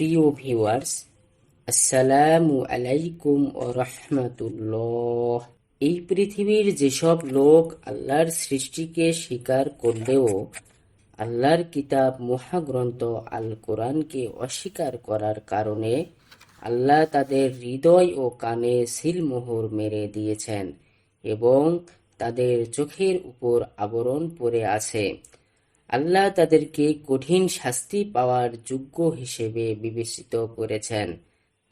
প্রিয় ভিউয়ার্স আসসালামু আলাইকুম ও রহমতুল্লাহ। এই পৃথিবীর যেসব লোক আল্লাহর সৃষ্টিকে স্বীকার করলেও আল্লাহর কিতাব মহাগ্রন্থ আল কোরআনকে অস্বীকার করার কারণে আল্লাহ তাদের হৃদয় ও কানে সিলমোহর মেরে দিয়েছেন এবং তাদের চোখের উপর আবরণ পড়ে আছে। আল্লাহ তাদেরকে কঠিন শাস্তি পাওয়ার যোগ্য হিসেবে বিবেচিত করেছেন।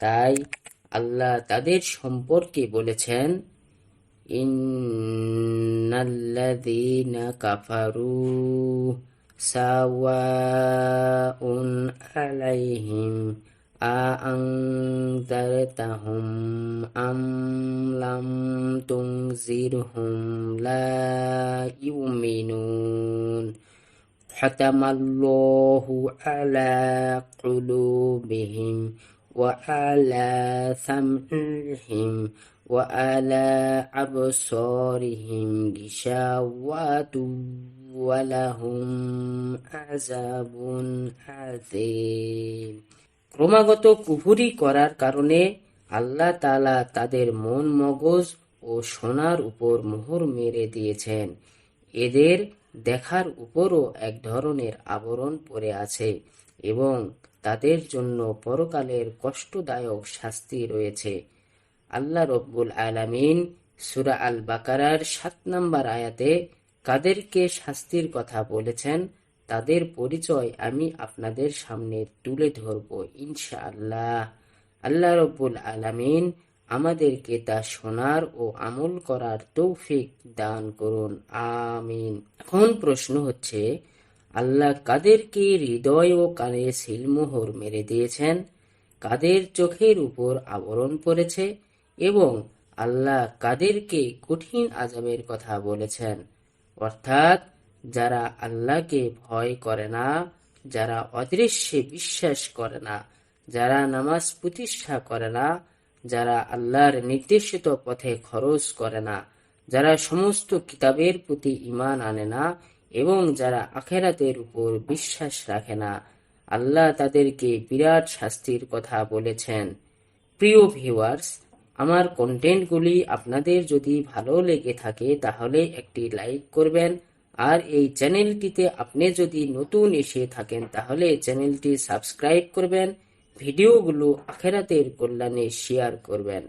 তাই আল্লাহ তাদের সম্পর্কে বলেছেন, ইন্নাল্লাযীনা কাফারু সাওয়াউন আলাইহিম আআনযারতাহুম আম লাম তুনজিরহুম লা ইউমিনুন। ختم الله على قلوبهم وعلى سمعهم وعلى أبصارهم غشاوة ولهم عذاب عظيم ক্রমাগত কুহুরি করার কারণে আল্লাহ তাআলা তাদের মন মগজ ও শোনার উপর মোহর মেরে দিয়েছেন এদের দেখার উপরও এক ধরনের আবরণ পড়ে আছে এবং তাদের জন্য পরকালের কষ্টদায়ক শাস্তি রয়েছে। আল্লাহ রব্বুল আলামিন সুরা আল বাকারার সাত নম্বর আয়াতে, কাদেরকে শাস্তির কথা বলেছেন, তাদের পরিচয় আমি আপনাদের সামনে তুলে ধরব ইনশাআল্লাহ। আল্লাহ রব্বুল আলামিন আমাদেরকে তা শোনার ও আমল করার তৌফিক দান করুন। আমিন। এখন প্রশ্ন হচ্ছে, আল্লাহ কাদেরকে হৃদয় ও কানে সিলমোহর মেরে দিয়েছেন? কাদের চোখের উপর আবরণ পড়েছে? এবং আল্লাহ কাদেরকে কঠিন আজাবের কথা বলেছেন? অর্থাৎ, যারা আল্লাহকে ভয় করে না, যারা অদৃশ্যে বিশ্বাস করে না, যারা নামাজ প্রতিষ্ঠা করে না যারা আল্লাহর নির্দেশিত পথে খরচ করে না, যারা সমস্ত কিতাবের প্রতি ইমান আনে না এবং যারা আখেরাতের উপর বিশ্বাস রাখে না, আল্লাহ তাদেরকে বিরাট শাস্তির কথা বলেছেন। প্রিয় ভিউয়ার্স আমার কন্টেন্টগুলি আপনাদের যদি ভালো লেগে থাকে তাহলে একটি লাইক করবেন, আর এই চ্যানেলটিতে আপনি যদি নতুন এসে থাকেন তাহলে চ্যানেলটি সাবস্ক্রাইব করবেন ভিডিওগুলো আখেরাতের কল্যাণে শেয়ার করবেন।